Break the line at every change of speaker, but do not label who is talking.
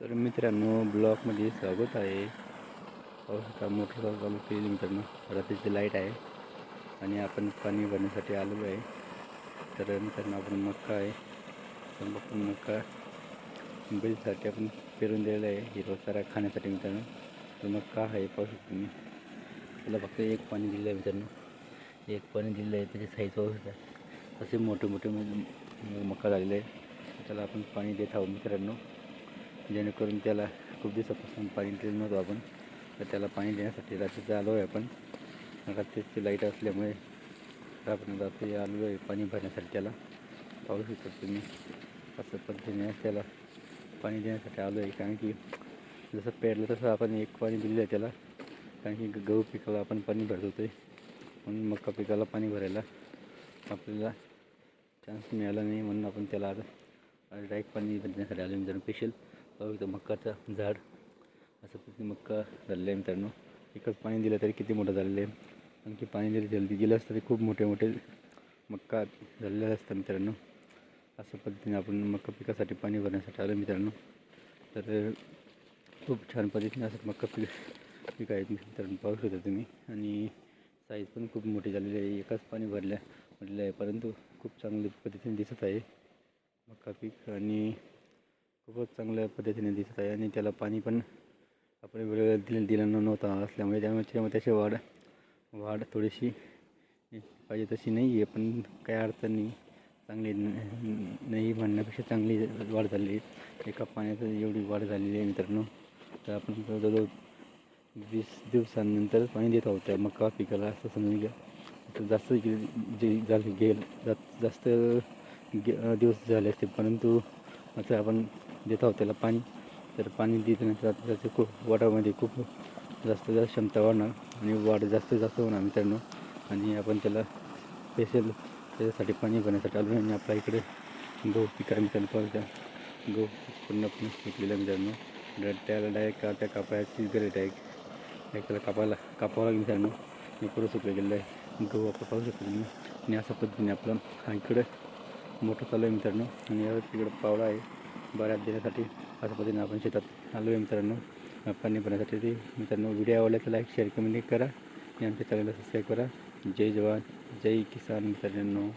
तर मित्रांनो ब्लॉकमध्ये स्वागत आहे. पाऊस आता मोटर चालू केली मित्रांनो रात्रीची लाइट आहे. आणि आपण पाणी भरण्यासाठी आलेलो आहे. तर मित्रांनो आपण मक्का आहे. तर आपण मक्का बैलसाठी आपण पेरून दिलेला आहे. हिरवा चारा खाण्यासाठी मित्रांनो. तर मक्का आहे पाहू शकतो तुम्ही. त्याला फक्त एक पाणी दिलं आहे मित्रांनो. एक पाणी दिलं आहे त्याची साईज पाहू शकता. असे मोठे मोठे मक्का झालेले आहे. त्याला आपण पाणी देत आहोत मित्रांनो. जेणेकरून त्याला खूप दिवसापासून पाणी दिलं नव्हतं आपण. तर त्याला पाणी देण्यासाठी रात्रीचं आलो आहे आपण. रात्रीची लाइट असल्यामुळे आपण रात्री आलो आहे पाणी भरण्यासाठी त्याला. पाहू शकता तुम्ही असं पद्धतीने त्याला पाणी देण्यासाठी आलो आहे. कारण की जसं पेरलं तसं आपण एक पाणी दिलेलं आहे त्याला. कारण की गहू पिकाला आपण पाणी भरत होतो म्हणून मका पिकाला पाणी भरायला आपल्याला चान्स मिळाला नाही. म्हणून आपण त्याला आता डायरेक्ट पाणी भरण्यासाठी आलो मित्रांनो स्पेशल पाहू इथं मक्काचं झाड. असं किती मक्का झालेलं आहे मित्रांनो. एकच पाणी दिलं तरी किती मोठं झालेलं आहे. आणखी पाणी जरी जल्दी दिलं असतं तरी खूप मोठे मोठे मक्का झालेलं असतं मित्रांनो. असं पद्धतीने आपण मक्का पिकासाठी पाणी भरण्यासाठी आलो मित्रांनो. तर खूप छान पद्धतीने असं मक्का पीक पीक आहे मित्रांनो. पाहू शकता तुम्ही. आणि साईज पण खूप मोठी झालेली आहे. एकाच पाणी भरल्या म्हटलेलं आहे. परंतु खूप चांगल्या पद्धतीने दिसत आहे मका पीक. आणि खूपच चांगल्या पद्धतीने दिसत आहे आणि त्याला पाणी पण आपण वेळेवर दिलं दिलं नव्हता असल्यामुळे त्यामुळे त्यामुळे त्याची वाढ वाढ थोडीशी पाहिजे तशी नाही आहे पण काही अडचण नाही चांगली नाही म्हणण्यापेक्षा चांगली वाढ झालेली आहे. एका पाण्यात एवढी वाढ झालेली आहे मित्रांनो. तर आपण जवळजवळ वीस दिवसांनंतर पाणी देत आहोत. त्या मका पिकाला असं समजून घ्या. जास्त जे झाले गेल जा जास्त गे दिवस झाले असते परंतु आता आपण देत आहोत त्याला पाणी. तर पाणी देताना त्याचे खूप वाटामध्ये खूप जास्त जास्त क्षमता वाढणार आणि वाढ जास्त जास्त होणार मित्रांनो. आणि आपण त्याला स्पेशल त्याच्यासाठी पाणी भरण्यासाठी आलो आणि आपल्या इकडे गहू पिका मित्रांनो. पाहू गहू पूर्णपणे सुकलेला मित्रांनो. त्याला डायरेक्ट त्या कापायची गरज आहे. एक त्याला कापायला कापावं लागेल मित्रांनो. मी पुढं सुकलं गेलेलं आहे. गहू आपण पाहू शकतो तुम्ही. आणि अशा पद्धतीने आपलं हा इकडं मोठं चालू आहे मित्रांनो. आणि यावर तिकडं पावडा आहे. बऱ्याच देण्यासाठी अशा पद्धतीने आपण शेतात आलो आहे मित्रांनो. पाणी भरण्यासाठी ते मित्रांनो व्हिडिओ आवडला तर लाईक शेअर कमेंट करा. आणि आमच्या चॅनलला सबस्क्राईब करा. जय जवान जय किसान मित्रांनो.